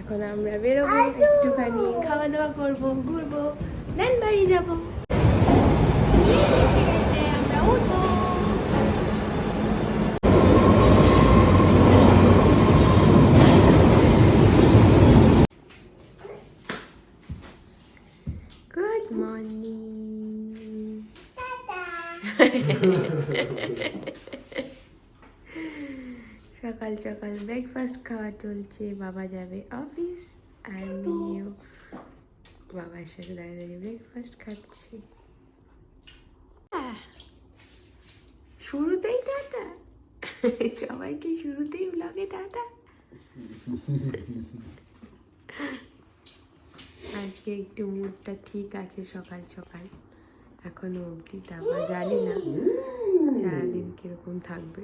এখন আমরা বেরোবো একটুখানি খাওয়া দাওয়া করব ঘুরবো দেন বাড়ি যাব। আমরা উঠবো। সকাল ব্রেকফাস্ট খাওয়া চলছে, বাবা যাবে অফিস আর মেয়েও বাবার সাথে দাঁড়িয়ে দাঁড়িয়ে ব্রেকফাস্ট খাচ্ছি শুরুতেই টাটা। সবাইকে শুরুতেই ব্লগে টাটা। আজকে একটু মুডটা ঠিক আছে সকাল সকাল। এখনও অবধি, তারপর জানি না সারাদিন কীরকম থাকবে।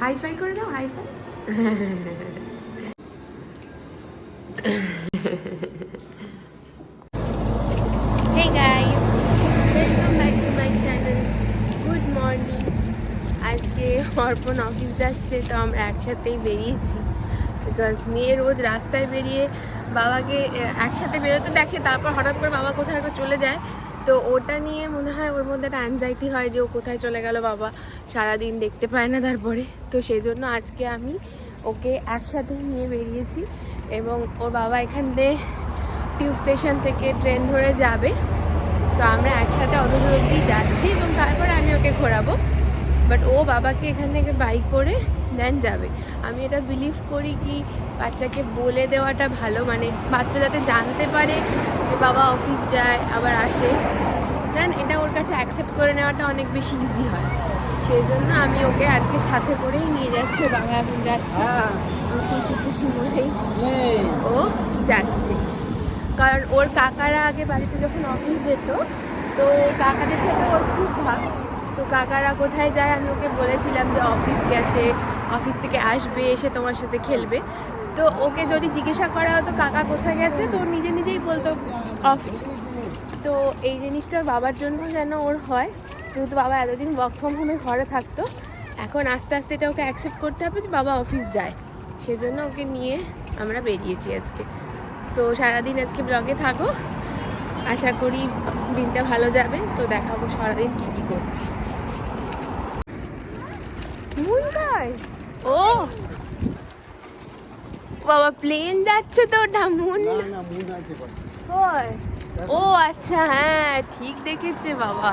হাই ফাই করে দাও high five Hey guys, welcome back to my channel. Good morning. আজকে অর্পণ অফিস যাচ্ছে তো আমরা একসাথেই বেরিয়েছি বিকজ মেয়ে রোজ রাস্তায় বেরিয়ে বাবাকে একসাথে বেরোতে দেখে তারপর হঠাৎ করে বাবা কোথায় একটা চলে যায় তো ওটা নিয়ে মনে হয় ওর মধ্যে একটা অ্যাংজাইটি হয় যে ও কোথায় চলে গেল বাবা। সারাদিন দেখতে পায় না তারপরে। তো সেই জন্য আজকে আমি ওকে একসাথে নিয়ে বেরিয়েছি এবং ওর বাবা এখান দিয়ে টিউব স্টেশন থেকে ট্রেন ধরে যাবে। তো আমরা একসাথে অত দূর যাচ্ছি এবং তারপরে আমি ওকে ঘোরাবো। বাট ও বাবাকে এখান থেকে বাইক করে দেন যাবে। আমি এটা বিলিভ করি কি বাচ্চাকে বলে দেওয়াটা ভালো মানে বাচ্চা যাতে জানতে পারে যে বাবা অফিস যায়, আবার আসে। দেন এটা ওর কাছে অ্যাকসেপ্ট করে নেওয়াটা অনেক বেশি ইজি হয়। সেই জন্য আমি ওকে আজকে সাথে করেই নিয়ে যাচ্ছি বাবা এখন যাচ্ছে। আমি খুশি খুশি মনেই ও যাচ্ছে। কারণ ওর কাকারা আগে বাড়িতে যখন অফিস যেত, তো কাকাদের সাথে ওর খুব ভাব তো কাকারা কোথায় যায় আমি ওকে বলেছিলাম যে অফিস গেছে অফিস থেকে আসবে, এসে তোমার সাথে খেলবে। তো ওকে যদি জিজ্ঞাসা করা হতো, কাকা কোথায় গেছে? তো নিজে নিজেই বলতো, অফিস। তো এই জিনিসটা বাবার জন্য যেন ওর হয়। যেহেতু বাবা এতদিন ওয়ার্ক ফ্রম হোমে ঘরে থাকতো, এখন আস্তে আস্তে এটা ওকে অ্যাকসেপ্ট করতে হবে যে বাবা অফিস যায়। সেজন্য ওকে নিয়ে আমরা বেরিয়েছি আজকে। সো সারাদিন আজকে ব্লগে থাকো। আশা করি দিনটা ভালো যাবে। তো দেখাবো সারাদিন কী কী করছি। মুন্ডাই ও বাবা প্লেন যাচ্ছে তো ওটা মুন ও আচ্ছা হ্যাঁ ঠিক দেখেছে বাবা।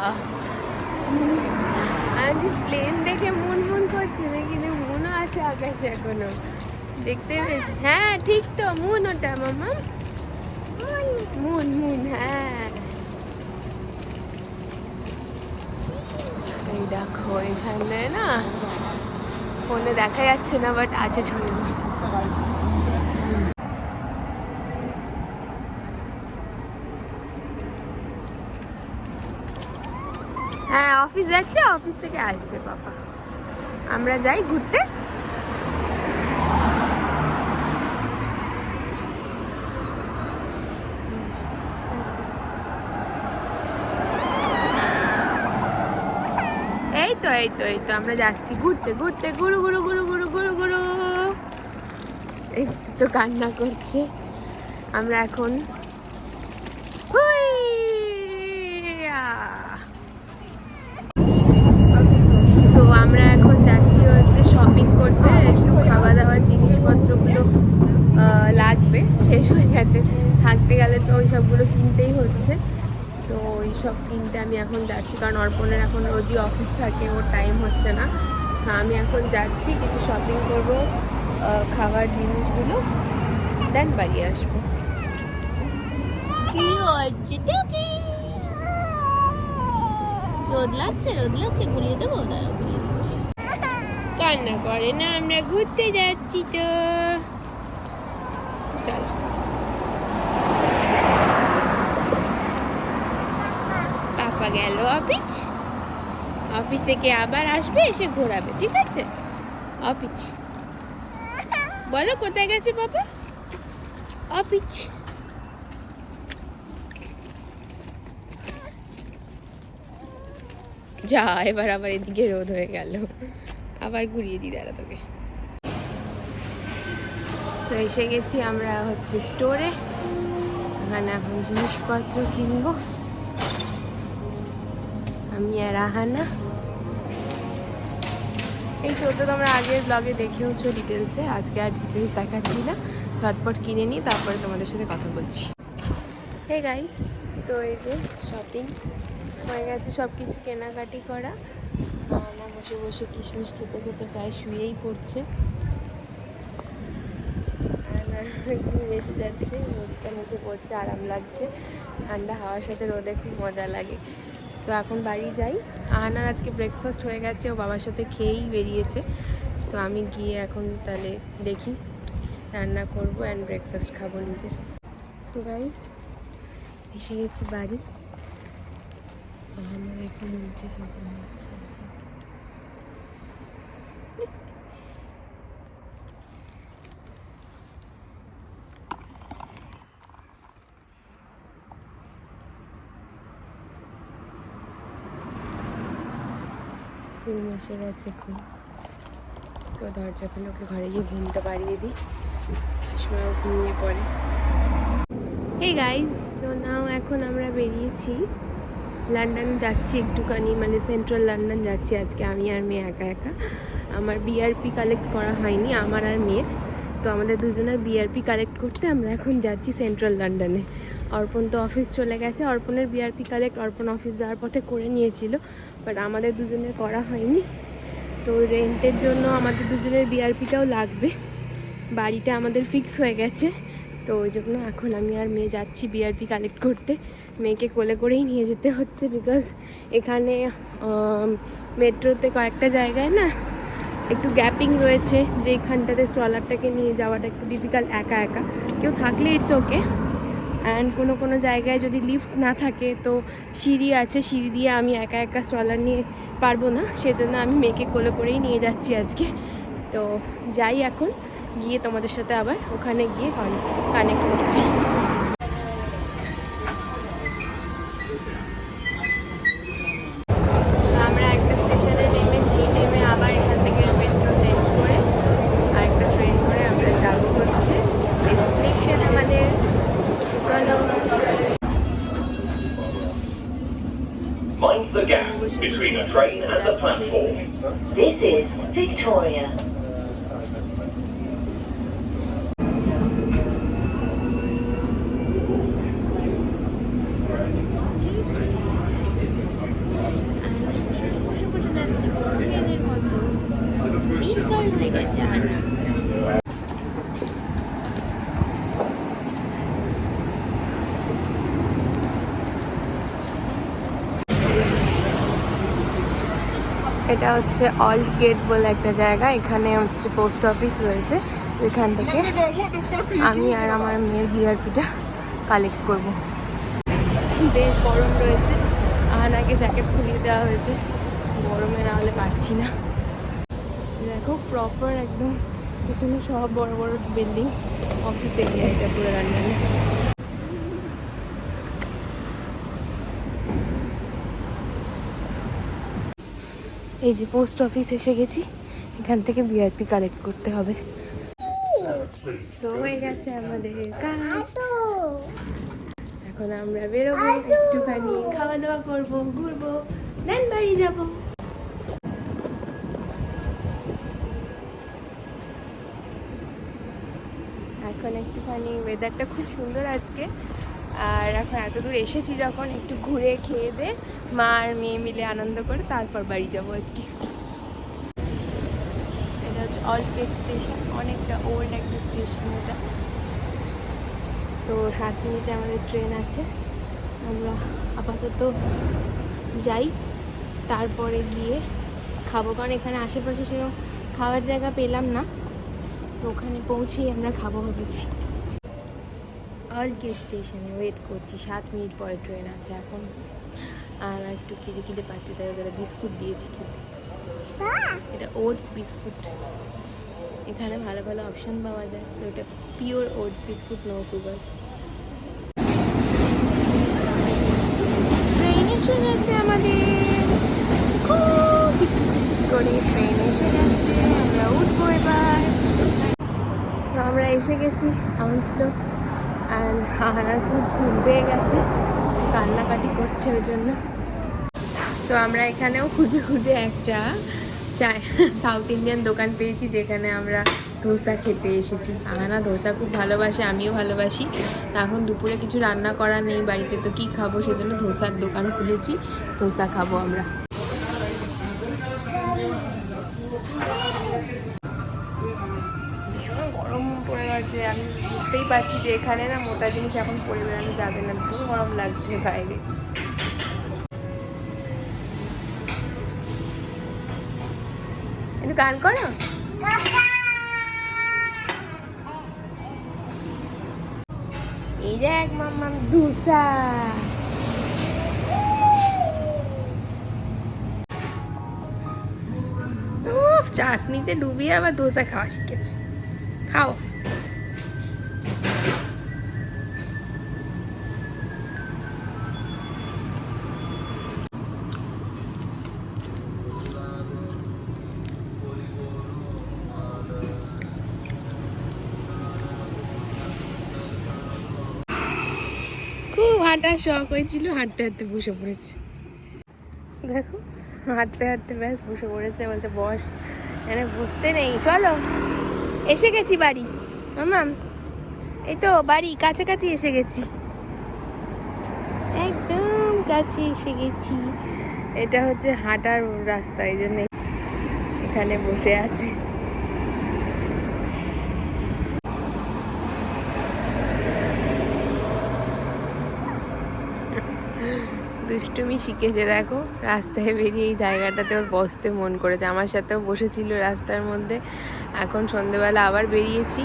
আমি প্লেন দেখে মুন মুন করছে না কিন্তু মুনও আছে আকাশে এখনও। দেখতে পেয়েছি। হ্যাঁ ঠিক তো মুন ওটা মামা। মুন মুন হ্যাঁ। এই দেখো এখানে না ফোনে দেখা যাচ্ছে না বাট আছে ছবি। হ্যাঁ অফিস যাচ্ছে অফিস থেকে আসবে, বাবা। আমরা যাই ঘুরতে। এই তো এই তো, আমরা যাচ্ছি। ঘুরতে ঘুরতে গুরু গুরু গুরু গুরু গুরু গুরু একটু তো কান্না করছে। আমরা এখন। সো আমরা এখন যাচ্ছি হচ্ছে শপিং করতে। একটু খাওয়া দাওয়ার জিনিসপত্রগুলো লাগবে। শেষ হয়ে গেছে। থাকতে গেলে তো ওই সবগুলো কিনতেই হচ্ছে। তো সব কিনতে আমি এখন যাচ্ছি। কারণ অর্পণের এখন রোজই অফিস থাকে, ওর টাইম হচ্ছে না। তো আমি এখন যাচ্ছি, কিছু শপিং করব খাবার, জিনিসগুলো দেন বাড়ি আসব। কি হচ্ছে রোদ লাগছে রোদ লাগছে ঘুরিয়ে দেবো? দাঁড়াও ঘুরিয়ে দিচ্ছি। কান্না করে না, আমরা ঘুরতে যাচ্ছি তো। চলো। পাপা গেল অফিস। অফিস থেকে আবার আসবে, এসে ঘোরাবে, ঠিক আছে? অফিস। বলো, কোথায় গেছে বাবা? অপিচ যা, এবার আবার এদিকে রোদ হয়ে গেল। আবার ঘুরিয়ে দিই, দাঁড়া তোকে। তো এসে গেছি আমরা হচ্ছে স্টোরে এখানে এখন জিনিসপত্র কিনবো। আমি আর আহানা এই শোটা তোমরা আগের ব্লগে দেখেওছো ডিটেলসে আজকে আর ডিটেলস দেখাচ্ছি না। ঝটপট কিনে নিই, তারপরে তোমাদের সাথে কথা বলছি। হে গাইস তো এই যে শপিং হয়ে গেছে সব কিছু কেনাকাটি করা। না বসে বসে কিশমিশ খেতে খেতে প্রায় শুয়েই পড়ছে। যাচ্ছে, রোদটা মুখে পড়ছে, আরাম লাগছে। ঠান্ডা হাওয়ার সাথে রোদে খুব মজা লাগে। সো এখন বাড়ি যাই। আহানার আজকে ব্রেকফাস্ট হয়ে গেছে, ও বাবার সাথে খেয়েই বেরিয়েছে। সো আমি গিয়ে এখন তাহলে দেখি, রান্না করব অ্যান্ড ব্রেকফাস্ট খাব নিজের। সো গাইস এসে গেছি বাড়ি। আহানার এখন উঠে ঘুম এসে গেছে ঘুম তো দরজা খুলে ওকে ঘরে গিয়ে ঘুমটা বাড়িয়ে দিই। সময়ও ঘুমিয়ে পড়ে। এই গাইস তো নাও এখন আমরা বেরিয়েছি। লন্ডন যাচ্ছি একটুখানি মানে সেন্ট্রাল লন্ডন যাচ্ছি আজকে। আমি আর মেয়ে একা একা। আমার বিআরপি কালেক্ট করা হয়নি, আমার আর মেয়ের। তো আমাদের দুজনের বিআরপি কালেক্ট করতে আমরা এখন যাচ্ছি সেন্ট্রাল লন্ডনে অর্পণ তো অফিস চলে গেছে। অর্পণের বিআরপি কালেক্ট অর্পণ অফিস যাওয়ার পথে করে নিয়েছিল বাট আমাদের দুজনের করা হয়নি। তো রেন্টের জন্য আমাদের দুজনের বিআরপিটাও লাগবে। বাড়িটা আমাদের ফিক্স হয়ে গেছে। তো ওই জন্য এখন আমি আর মেয়ে যাচ্ছি বিআরপি কালেক্ট করতে। মেয়েকে কোলে করেই নিয়ে যেতে হচ্ছে বিকজ এখানে মেট্রোতে কয়েকটা জায়গায় না একটু গ্যাপিং রয়েছে যে এখানটাতে স্ট্রলারটাকে নিয়ে যাওয়াটা একটু ডিফিকাল্ট একা একা। কেউ থাকলে ইটস ওকে অ্যান্ড কোনো কোনো জায়গায় যদি লিফট না থাকে, তো সিঁড়ি আছে, সিঁড়ি দিয়ে আমি একা একা স্ট্রলার নিয়ে পারব না। সেজন্য আমি মেয়েকে কোলে করেই নিয়ে যাচ্ছি আজকে। তো যাই এখন, গিয়ে তোমাদের সাথে আবার ওখানে গিয়ে কানেক্ট করছি। Mind the gap between a train and the platform. This is Victoria. এটা হচ্ছে অল্ড গেট বলে একটা জায়গা, এখানে হচ্ছে পোস্ট অফিস রয়েছে। এখান থেকে আমি আর আমার মেয়ের ভিআরপিটা কালেক্ট করব। বেশ গরম রয়েছে। আনাকে জ্যাকেট খুলিয়ে দেওয়া হয়েছে। গরমে না হলে পারছি না। দেখো প্রপার একদম পিছনে সব বড় বড় বিল্ডিং অফিস এরিয়া এটা পুরো লন্ডনে এই যে পোস্ট অফিস এসে গেছি। এখান থেকে বিআরপি কালেক্ট করতে হবে। তো হয়ে গেছে আমাদের কাজ। এখন আমরা বেরোবো একটুখানি খাওয়া দাওয়া করব ঘুরবো দেন বাড়ি যাব। এখন একটুখানি ওয়েদারটা খুব সুন্দর আজকে। আর এখন এত দূর এসেছি যখন একটু ঘুরে খেয়ে দে, মা আর মেয়ে মিলে আনন্দ করে তারপর বাড়ি যাব আজকে। এটা হচ্ছে অলগেট স্টেশন অনেকটা ওল্ড একটা স্টেশন এটা। তো সাত মিনিটে আমাদের ট্রেন আছে। আমরা আপাতত যাই, তারপরে গিয়ে খাব। কারণ এখানে আশেপাশে সেরকম খাওয়ার জায়গা পেলাম না। ওখানে পৌঁছেই আমরা খাব ভেবেছি। অলকে স্টেশনে ওয়েট করছি। সাত মিনিট পরে ট্রেন আছে এখন। আর একটু খিদে খিদে পাচ্ছি তাই ওদের বিস্কুট দিয়েছি খেতে। এটা ওটস বিস্কুট এখানে ভালো ভালো অপশান পাওয়া যায়। তো এটা pure oats biscuit no sugar train এসে গেছে আমাদের। করে ট্রেন এসে গেছে। আমরা উঠবো এবার। আমরা এসে গেছি আউন্সলো অ্যান্ড হাহানার খুব ঘুম পেয়ে গেছে, কান্নাকাটি করছে ওই জন্য। সো আমরা এখানেও খুঁজে খুঁজে একটা চায় সাউথ ইন্ডিয়ান দোকান পেয়েছি যেখানে আমরা ধোসা খেতে এসেছি। আহানা ধোসা খুব ভালোবাসে, আমিও ভালোবাসি। এখন দুপুরে কিছু রান্না করা নেই, বাড়িতে তো কি খাব, সেজন্য ধোসার দোকান খুলেছি ধোসা খাব আমরা। যে এখানে না মোটা জিনিস এখন পরে বেড়ানো যাবে না, ভীষণ গরম লাগছে বাইরে। একটু গান করো। এই দেখ মাম্মাম ধুসা চাটনিতে ডুবিয়ে আবার ধোসা খাওয়া শিখেছে। খাও। হাঁটার শখ হয়েছিল, হাঁটতে হাঁটতে বসে পড়েছে। দেখো, হাঁটতে হাঁটতে ব্যাস বসে পড়েছে, বলছে, বস, এখানে বসতে নেই, চলো। এসে গেছি বাড়ি। মামাম এই তো বাড়ি, কাছাকাছি এসে গেছি। একদম কাছে এসে গেছি। এটা হচ্ছে হাঁটার রাস্তা, এই জন্য এখানে বসে আছে। দুষ্টুমি শিখেছে দেখো। রাস্তায় বেরিয়ে এই জায়গাটাতে ওর বসতে মন করেছে। আমার সাথেও বসেছিল রাস্তার মধ্যে। এখন সন্ধেবেলা আবার বেরিয়েছি।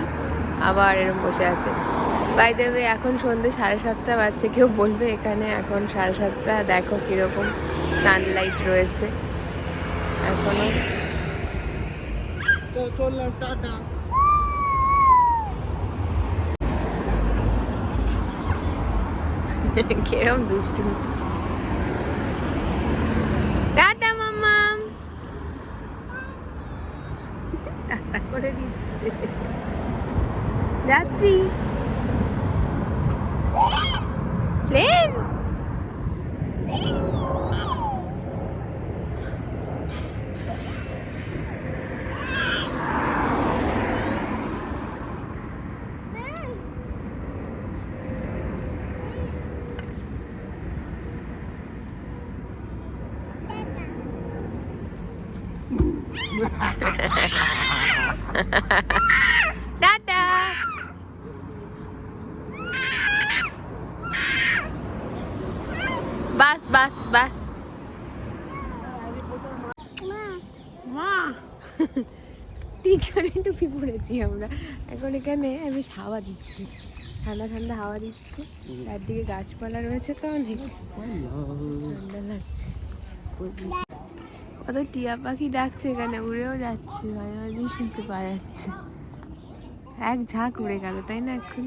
আবার এরকম বসে আছে। বাই দেবে এখন সন্ধে সাড়ে সাতটা বাচ্চা কেউ বলবে এখানে এখন সাড়ে সাতটা। দেখো কীরকম সানলাইট রয়েছে। এখনও কিরম দুষ্টুমি টাটা মাম্মাম টাটা করে দিচ্ছে যাচ্ছি প্লেন টাটা টুপি পরেছি আমরা। এখন এখানে বেশ হাওয়া দিচ্ছি। ঠান্ডা ঠান্ডা হাওয়া দিচ্ছে। চারদিকে গাছপালা রয়েছে তো অনেক। ঠান্ডা লাগছে। কত টিয়া পাখি ডাকছে এখানে, উড়েও যাচ্ছে, মাঝে মাঝে শুনতে পাওয়া যাচ্ছে। এক ঝাঁক উড়ে গেল, তাই না এখন?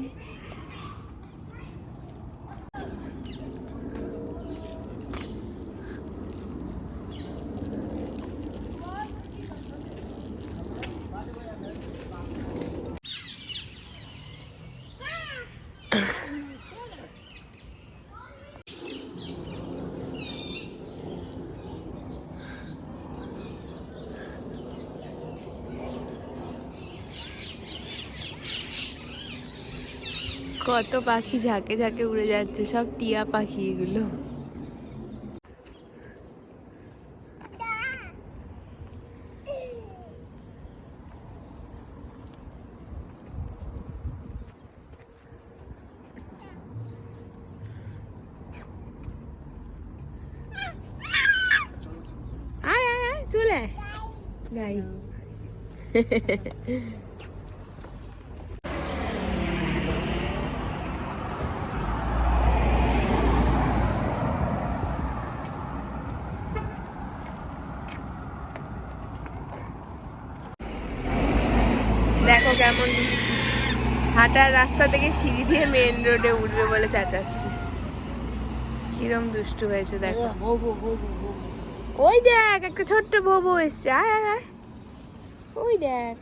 কত পাখি ঝাঁকে ঝাঁকে উড়ে যাচ্ছে সব টিয়া পাখি এগুলো। চলে আয়। হাঁটার রাস্তা থেকে সিঁড়ি দিয়ে মেন রোডে উঠবে বলে চেঁচাচ্ছি। কিরম দুষ্টু হয়েছে দেখো। ওই দেখ একটা ছোট্ট বউ এসছে। আয় আয় আয়। ওই দেখ।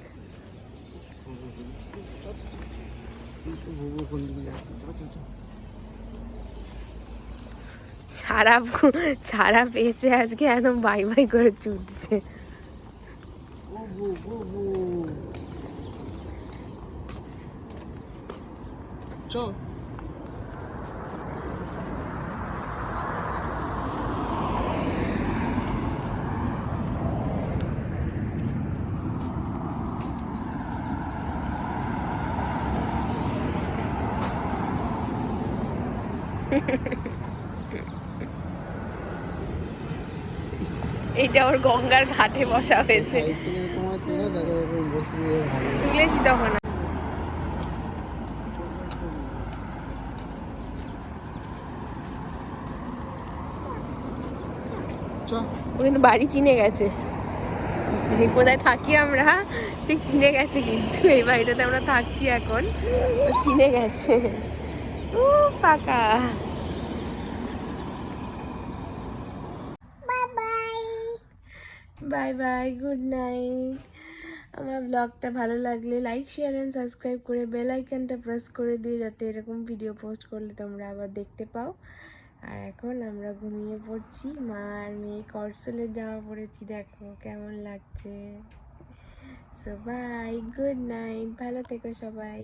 ছাড়া ছাড়া পেয়েছে আজকে একদম বাই বাই করে ছুটছে চ এইটা ওর গঙ্গার ঘাটে বসা হয়েছে। তুলেছি তখন চ ও কিন্তু বাড়ি চিনে গেছে। কোথায় থাকি আমরা ঠিক চিনে গেছে কিন্তু এই বাড়িটাতে আমরা থাকছি এখন। চিনে গেছে। ও পাকা। বাই বাই গুড নাইট আমার ব্লগটা ভালো লাগলে লাইক শেয়ার অ্যান্ড সাবস্ক্রাইব করে বেল আইকনটা প্রেস করে দিয়ে যাতে এরকম ভিডিও পোস্ট করলে তোমরা আবার দেখতে পাও। আর এখন আমরা ঘুমিয়ে পড়ছি। মা আর মেয়ে করসলের জামা পড়েছি দেখো কেমন লাগছে। সো বাই গুড নাইট ভালো থেকো সবাই।